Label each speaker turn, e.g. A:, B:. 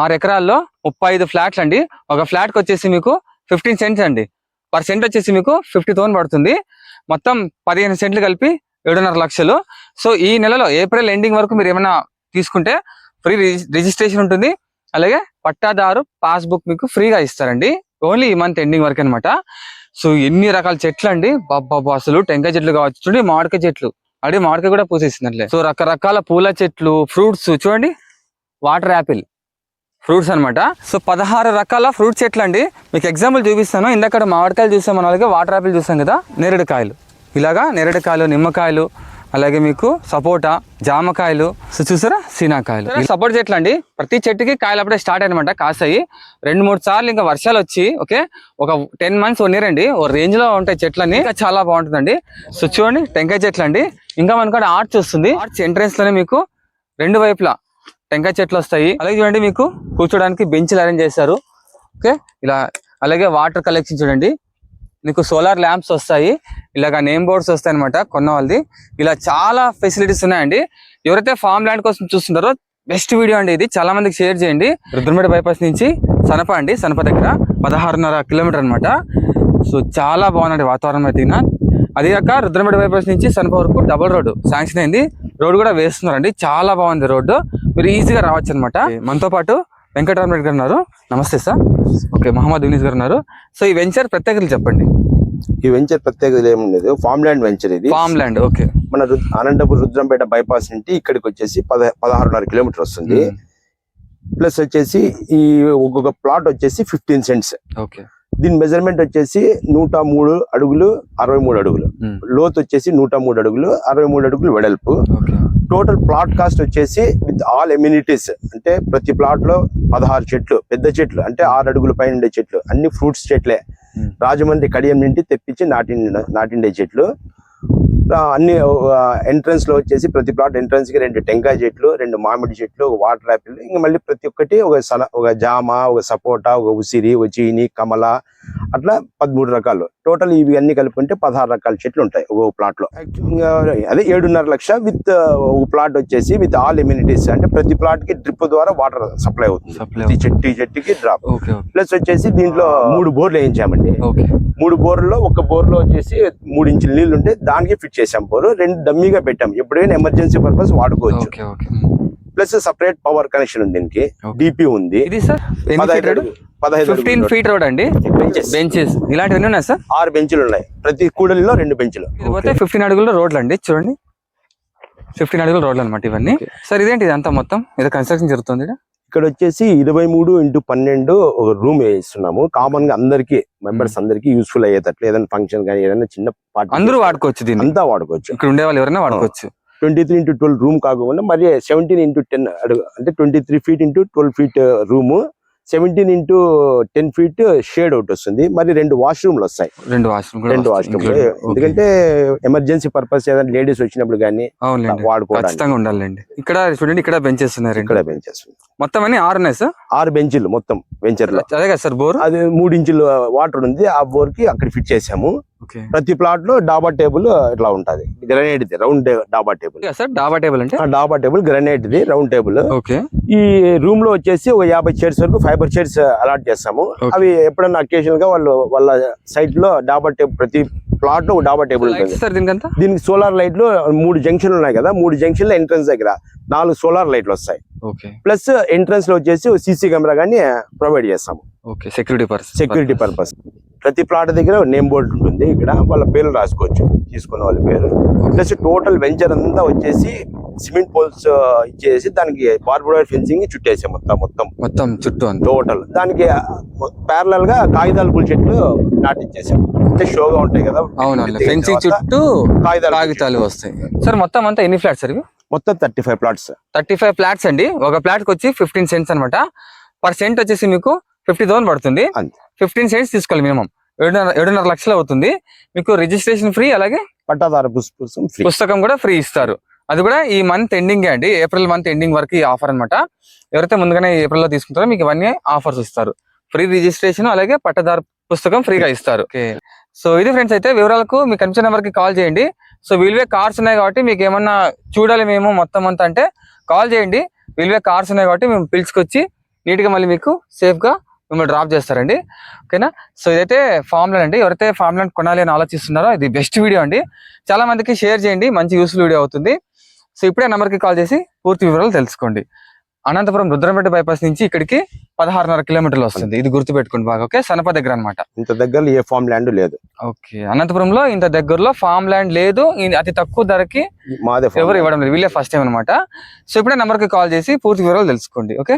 A: ఆరు ఎకరాల్లో ముప్పై ఐదు ఫ్లాట్స్ అండి. ఒక ఫ్లాట్కి వచ్చేసి మీకు ఫిఫ్టీన్ సెంట్స్ అండి. పర్ సెంట్ వచ్చేసి మీకు ఫిఫ్టీ థౌసండ్ పడుతుంది. మొత్తం పదిహేను సెంట్లు కలిపి ఏడున్నర లక్షలు. సో ఈ నెలలో ఏప్రిల్ ఎండింగ్ వరకు మీరు ఏమైనా తీసుకుంటే ఫ్రీ రిజిస్ట్రేషన్ ఉంటుంది. అలాగే పట్టాదారు పాస్బుక్ మీకు ఫ్రీగా ఇస్తారండి. ఓన్లీ ఈ మంత్ ఎండింగ్ వరకు అనమాట సో ఎన్ని రకాల చెట్లు అండి. బాబా అసలు టెంకాయ చెట్లు కావచ్చు. చూడండి మామిడికాయ చెట్లు. అడిగి మామిడికాయ కూడా పూసేసిందండి సో రకరకాల పూల చెట్లు ఫ్రూట్స్ చూడండి. Water apple. ఫ్రూట్స్ అనమాట సో పదహారు రకాల ఫ్రూట్ చెట్లు అండి మీకు ఎగ్జాంపుల్ చూపిస్తాను. ఇందాక మామిడికాయలు చూసాం మన అలాగే వాటర్ యాపిల్ చూసాం కదా నేరేడుకాయలు ఇలాగా నేరేడుకాయలు నిమ్మకాయలు అలాగే మీకు సపోటా జామకాయలు సో చూసారా? సీనాకాయలు. సపోర్ట్ చెట్లు అండి ప్రతి చెట్టుకి కాయలు అప్పుడే స్టార్ట్ అనమాట కాసాయి రెండు మూడు సార్లు ఇంకా వర్షాలు వచ్చి ఓకే ఒక టెన్ మంత్స్ వన్ ఇయర్ అండి ఓ రేంజ్లో ఉంటాయి చెట్లని ఇంకా చాలా బాగుంటుందండి. సో చూడండి టెంకాయ చెట్లు అండి. ఇంకా మనకు ఆర్చ్ వస్తుంది. ఆర్చ్ ఎంట్రెన్స్లోనే మీకు రెండు వైపులా టెంకాయ చెట్లు వస్తాయి. అలాగే చూడండి మీకు కూర్చోడానికి బెంచ్లు అరేంజ్ చేశారు. ఓకే? ఇలా అలాగే వాటర్ కలెక్షన్ చూడండి. మీకు సోలార్ ల్యాంప్స్ వస్తాయి. ఇలాగ నేమ్ బోర్డ్స్ వస్తాయి అనమాట కొన్న వాళ్ళది ఇలా చాలా ఫెసిలిటీస్ ఉన్నాయండి. ఎవరైతే ఫామ్ ల్యాండ్ కోసం చూస్తున్నారో బెస్ట్ వీడియో అండి ఇది. చాలా మందికి షేర్ చేయండి. రుద్రమేడ బైపాస్ నుంచి సనప అండి. సనప దగ్గర పదహారున్నర కిలోమీటర్ అన్నమాట. సో చాలా బాగుందండి వాతావరణం అయితే అది కాక రుద్రమేడ బైపాస్ నుంచి సనప వరకు డబుల్ రోడ్డు శాంక్షన్ అయింది. రోడ్ కూడా వేస్తున్నారండి. చాలా బాగుంది రోడ్డు. మీరు ఈజీగా రావచ్చు అనమాట మనతో పాటు వెంకటరామరెడ్డి గారు ఉన్నారు. నమస్తే సార్ ఓకే మహమ్మద్ యూనిస్ గారు ఉన్నారు. సో ఈ వెంచర్ ప్రత్యేకతలు చెప్పండి.
B: ఈ వెంచర్ ప్రత్యేకత ఏముండదు ఫామ్ ల్యాండ్ వెంచర్ ఇది.
A: ఫామ్ ల్యాండ్ ఓకే
B: మన అనంతపురం రుద్రంపేట బైపాస్ నుండి ఇక్కడికి వచ్చేసి పద పదహారున్నర కిలోమీటర్ వస్తుంది. ప్లస్ వచ్చేసి ఈ ఒక్కొక్క ప్లాట్ వచ్చేసి ఫిఫ్టీన్ సెంట్స్
A: ఓకే
B: దీని మెజర్మెంట్ వచ్చేసి నూట మూడు అడుగులు అరవై మూడు అడుగులు. లోతు వచ్చేసి నూట మూడు అడుగులు అరవై మూడు అడుగులు వెడల్పు.
A: ఓకే
B: టోటల్ ప్లాట్ కాస్ట్ వచ్చేసి విత్ ఆల్ ఎమ్యూనిటీస్ అంటే ప్రతి ప్లాట్లో పదహారు చెట్లు పెద్ద చెట్లు అంటే ఆరు అడుగుల పైన ఉండే చెట్లు అన్ని ఫ్రూట్స్ చెట్లే. రాజమండ్రి కడియం నుండి తెప్పించి నాటి నాటిండే చెట్లు. అన్ని ఎంట్రన్స్లో వచ్చేసి ప్రతి ప్లాట్ ఎంట్రన్స్కి రెండు టెంకాయ చెట్లు రెండు మామిడి చెట్లు ఒక వాటర్ యాపిల్ ఇంకా మళ్ళీ ప్రతి ఒక్కటి ఒక సన ఒక జామ ఒక సపోటా ఒక ఉసిరి ఒక చీని కమల అట్లా పదమూడు రకాలు. టోటల్ ఇవి అన్ని కలుపుకుంటే పదహారు రకాల చెట్లు ఉంటాయి ఒక ప్లాట్లో. ఇంకా అదే ఏడున్నర లక్ష విత్ ఒక ప్లాట్ వచ్చేసి విత్ ఆల్ ఎమ్యూనిటీస్ అంటే ప్రతి ప్లాట్కి డ్రిప్ ద్వారా వాటర్ సప్లై అవుతుంది. ప్రతి చెట్టు చెట్టుకి డ్రాప్ ప్లస్ వచ్చేసి దీంట్లో మూడు బోర్లు వేయించామండి. మూడు బోర్లలో ఒక బోర్లో వచ్చేసి మూడు ఇంచుల నీళ్ళు ఉంటే దానికి ఫిట్ చేసాం బోరు. రెండు డమ్మీగా పెట్టాం. ఎప్పుడైనా ఎమర్జెన్సీ పర్పస్ వాడుకోవచ్చు.
A: Okay
B: plus separate power connection ఉంది దీనికి. డిపి ఉంది.
A: ఇది సార్ ఫిఫ్టీన్ ఫీట్ రోడ్ అండి?
B: బెంచెస్
A: బెంచెస్ ఇలాంటివన్నీ ఉన్నాయి సార్?
B: ఆరు బెంచులు ఉన్నాయి. ప్రతి కూడలిలో రెండు బెంచులు.
A: ఇది పోతే ఫిఫ్టీన్ అడుగుల రోడ్లు అండి చూడండి. ఫిఫ్టీన్ అడుగుల రోడ్లు అనమాట ఇవన్నీ. సార్ ఇదేంటి ఇదంతా మొత్తం? ఏదో కన్స్ట్రక్షన్ జరుగుతుంది?
B: ఇక్కడ వచ్చేసి ఇరవై మూడు ఇంటూ పన్నెండు ఒక రూమ్ వేయిస్తున్నాము కామన్గా అందరికి మెంబర్స్ అందరికి యూస్ఫుల్ అయ్యేటట్లు ఏదైనా ఫంక్షన్ కానీ ఏదైనా చిన్న పార్టీ
A: అందరూ వాడుకోవచ్చు దీన్ని.
B: అంతా వాడుకోవచ్చు.
A: ఇక్కడ ఉండే వాళ్ళు ఎవరైనా వాడుకోవచ్చు.
B: Twenty three into twelve room కాకుండా మరి సెవెంటీన్ ఇంటూ టెన్ అడుగు అంటే twenty three feet into twelve feet room seventeen into ten feet shade out వస్తుంది. మరి రెండు వాష్రూమ్లు వస్తాయి.
A: రెండు వాష్రూమ్
B: రెండు వాష్రూమ్ ఎందుకంటే ఎమర్జెన్సీ పర్పస్ ఏదైనా లేడీస్ వచ్చినప్పుడు కానీ వాడుకోవడానికి.
A: ఉండాలండి. ఇక్కడ చూడండి ఇక్కడ బెంచెస్ ఉన్నాయి రెండు.
B: ఇక్కడ బెంచెస్
A: మొత్తం అన్ని ఆరు ఉన్నాయి సార్?
B: ఆరు బెంచీలు మొత్తం వెంచర్లో
A: అదే కదా సార్ బోర్?
B: అది మూడు ఇంచులు వాటర్ ఉంది. ఆ బోర్కి అక్కడ ఫిట్ చేసాము. ప్రతి ప్లాట్లో డాబా టేబుల్ ఇట్లా ఉంటది. Granite the round dhaba table.
A: Sir dhaba table అంటే?
B: ఆ dhaba table granite the round table.
A: Okay.
B: ఈ రూమ్లో వచ్చేసి ఒక యాభై చైర్స్ వరకు ఫైబర్ చైర్స్ అలాట్ చేస్తాము. అవి ఎప్పుడన్నా అకేషన్గా వాళ్ళు వాళ్ళ సైట్లో డాబా టేబుల్ ప్రతి ప్లాట్లో డాబా టేబుల్ ఉంటుంది.
A: సార్ దీనికంతా?
B: దీనికి సోలార్ లైట్లు మూడు జంక్షన్లు ఉన్నాయి కదా మూడు జంక్షన్ల ఎంట్రన్స్ దగ్గర నాలుగు సోలార్ లైట్లు వస్తాయి. ప్లస్ ఎంట్రన్స్లో వచ్చేసి సీసీ కెమెరా కానీ ప్రొవైడ్ చేస్తాము.
A: సెక్యూరిటీ పర్సన్
B: సెక్యూరిటీ పర్పస్ ప్రతి ప్లాట్ దగ్గర నేమ్ బోర్డు ఉంటుంది. ఇక్కడ వాళ్ళ పేర్లు రాసుకోవచ్చు. తీసుకున్న వాళ్ళ పేరు. ప్లస్ టోటల్ వెంచర్ అంతా వచ్చేసి సిమెంట్ పోల్స్ ఇచ్చేసి దానికి బార్బర్ ఫెన్సింగ్ చుట్టేసాం మొత్తం మొత్తం.
A: మొత్తం చుట్టూ
B: టోటల్ దానికి ప్యారలల్గా కాగితాల పూల చెట్లు నాటించేసాం అంటే షోగా ఉంటాయి కదా.
A: అవునండి ఫెన్సింగ్ చుట్టూ
B: కాగితాలు
A: కాగితాలు వస్తాయి. సార్ మొత్తం అంతా ఎన్ని ఫ్లాట్స్ సార్
B: మొత్తం thirty five plots
A: thirty five flats అండి. ఒక ఫ్లాట్కి వచ్చి ఫిఫ్టీన్ సెంట్స్ అనమాట పర్ సెంట్ వచ్చేసి మీకు ఫిఫ్టీ థౌసండ్ పడుతుంది.
B: అంతే.
A: ఫిఫ్టీన్ సెంట్స్ తీసుకోవాలి మినిమం ఏడున్నర ఏడున్నర లక్షలు అవుతుంది. మీకు రిజిస్ట్రేషన్ ఫ్రీ అలాగే
B: పట్టాదార పుస్తకం
A: కూడా ఫ్రీ ఇస్తారు. అది కూడా ఈ మంత్ ఎండింగ్ అండి. ఏప్రిల్ మంత్ ఎండింగ్ వరకు ఈ ఆఫర్ అన్నమాట. ఎవరైతే ముందుగానే ఏప్రిల్లో తీసుకుంటారో మీకు ఇవన్నీ ఆఫర్స్ ఇస్తారు. ఫ్రీ రిజిస్ట్రేషన్ అలాగే పట్టదారు పుస్తకం ఫ్రీగా ఇస్తారు. ఓకే సో ఇది ఫ్రెండ్స్ అయితే వివరాలకు మీకు కనిపించిన నెంబర్కి కాల్ చేయండి. సో విల్వే కార్స్ ఉన్నాయి కాబట్టి మీకు ఏమన్నా చూడాలి మేము మొత్తం అంతా అంటే కాల్ చేయండి. విల్వే కార్స్ ఉన్నాయి కాబట్టి మేము పిలుచుకొచ్చి నీట్గా మళ్ళీ మీకు సేఫ్గా మిమ్మల్ని డ్రాప్ చేస్తారండి. ఓకేనా? సో ఇదైతే ఫామ్ ల్యాండ్ అండి. ఎవరైతే ఫామ్ ల్యాండ్ కొనాలి అని ఆలోచిస్తున్నారో ఇది బెస్ట్ వీడియో అండి. చాలా మందికి షేర్ చేయండి. మంచి యూస్ఫుల్ వీడియో అవుతుంది. సో ఇప్పుడే number కి కాల్ చేసి పూర్తి వివరాలు తెలుసుకోండి. అనంతపురం రుద్రంపేట బైపాస్ నుంచి ఇక్కడికి పదహారున్నర కిలోమీటర్లు వస్తుంది. ఇది గుర్తుపెట్టుకోండి బాగా ఓకే? సనప దగ్గర అనమాట
B: ఇంత దగ్గరలో ఏ ఫామ్ ల్యాండ్ లేదు.
A: ఓకే. అనంతపురంలో ఇంత దగ్గరలో ఫామ్ ల్యాండ్ లేదు అతి తక్కువ ధరకి ఎవరు. ఇవ్వడం లేదు. వీళ్ళే ఫస్ట్ టైం అనమాట సో ఇప్పుడే number కి కాల్ చేసి పూర్తి వివరాలు తెలుసుకోండి ఓకే?